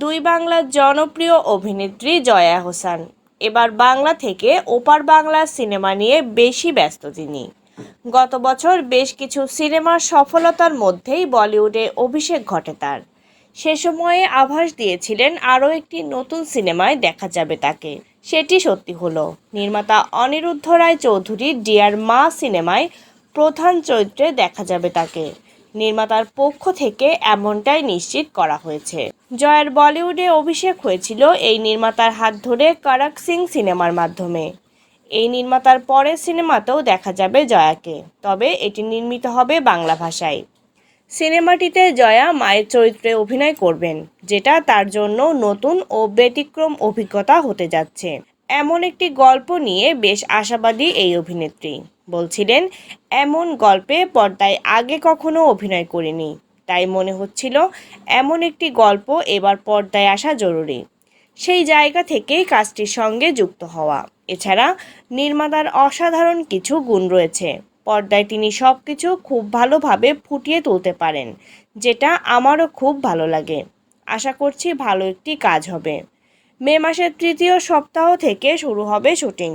দুই বাংলার জনপ্রিয় অভিনেত্রী জয়া হোসেন। এবার বাংলা থেকে ওপার বাংলা সিনেমা নিয়ে বেশি ব্যস্ত তিনি। গত বছর বেশ কিছু সিনেমার সফলতার মধ্যেই বলিউডে অভিষেক ঘটে তার। সে সময়ে আভাস দিয়েছিলেন আরও একটি নতুন সিনেমায় দেখা যাবে তাকে। সেটি সত্যি হলো। নির্মাতা অনিরুদ্ধ রায় চৌধুরী ডিয়ার মা সিনেমায় প্রধান চরিত্রে দেখা যাবে তাকে। নির্মাতার পক্ষ থেকে এমনটাই নিশ্চিত করা হয়েছে। জয়ের বলিউডে অভিষেক হয়েছিল এই নির্মাতার হাত ধরে করক সিং সিনেমার মাধ্যমে। এই নির্মাতার পরের সিনেমাতেও দেখা যাবে জয়াকে, তবে এটি নির্মিত হবে বাংলা ভাষায়। সিনেমাটিতে জয়া মায়ের চরিত্রে অভিনয় করবেন, যেটা তার জন্য নতুন ও ব্যতিক্রম অভিজ্ঞতা হতে যাচ্ছে। এমন একটি গল্প নিয়ে বেশ আশাবাদী এই অভিনেত্রী। বলছিলেন, এমন গল্পে পর্দায় আগে কখনো অভিনয় করিনি। তাই মনে হচ্ছিল এমন একটি গল্প এবার পর্দায় আসা জরুরি। সেই জায়গা থেকেই কাজটির সঙ্গে যুক্ত হওয়া। এছাড়া নির্মাতার অসাধারণ কিছু গুণ রয়েছে। পর্দায় তিনি সব কিছু খুব ভালোভাবে ফুটিয়ে তুলতে পারেন, যেটা আমারও খুব ভালো লাগে। আশা করছি ভালো একটি কাজ হবে। মে মাসের তৃতীয় সপ্তাহ থেকে শুরু হবে শুটিং।